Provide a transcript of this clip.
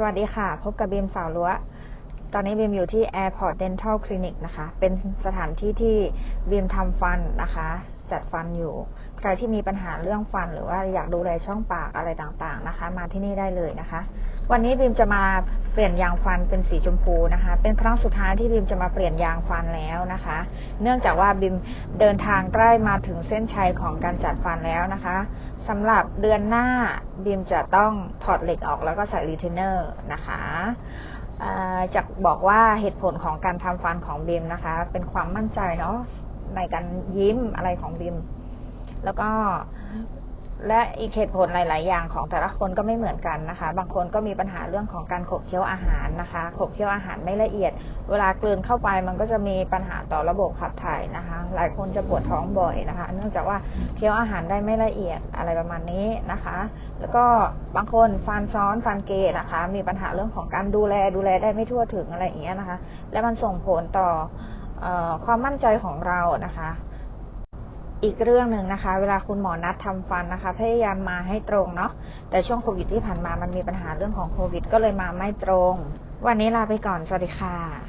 สวัสดีค่ะ พบกับบีมสาวรั้วตอนนี้บีมอยู่ที่ Airport Dental Clinic นะคะ เป็นสถานที่ที่บีมทำฟันนะคะ จัดฟันอยู่ ใครที่มีปัญหาเรื่องฟันหรือว่าอยากดูแลช่องปากอะไรต่างๆนะคะ มาที่นี่ได้เลยนะคะ วันนี้บีมจะมาเปลี่ยนยางฟันเป็นสีชมพูนะคะ เป็นครั้งสุดท้ายที่บีมจะมาเปลี่ยนยางฟันแล้วนะคะ เนื่องจากว่าบีมเดินทางใกล้มาถึงเส้นชัยของการจัดฟันแล้วนะคะ สำหรับเดือนหน้าบีมจะต้องถอดเหล็กออกแล้วก็ใส่รีเทนเนอร์นะคะจะบอกว่าเหตุผลของการทำฟันของบีมนะคะ เป็นความมั่นใจเนาะในการยิ้มอะไรของบีมแล้วก็ และอีกเหตุผลหลาย ๆ อย่างของแต่ละคนก็ไม่เหมือนกันนะคะ บางคนก็มีปัญหาเรื่องของการขบเคี้ยวอาหารนะคะขบเคี้ยวอาหารไม่ละเอียด เวลากลืนเข้าไปมันก็จะมีปัญหาต่อระบบขับถ่ายนะคะ หลายคนจะปวดท้องบ่อยนะคะ เนื่องจากว่าเคี้ยวอาหารได้ไม่ละเอียดอะไรประมาณนี้นะคะ แล้วก็บางคนฟันซ้อนฟันเกยนะคะ มีปัญหาเรื่องของการดูแลดูแลได้ไม่ทั่วถึงอะไรอย่างเงี้ยนะคะ และมันส่งผลต่อออความมั่นใจของเรานะคะ อีกเรื่องหนึ่งนะคะ เวลาคุณหมอนัดทำฟันนะคะ พยายามมาให้ตรงเนาะแต่ช่วงโควิดที่ผ่านมามันมีปัญหาเรื่องของโควิด ก็เลยมาไม่ตรง วันนี้ลาไปก่อนสวัสดีค่ะ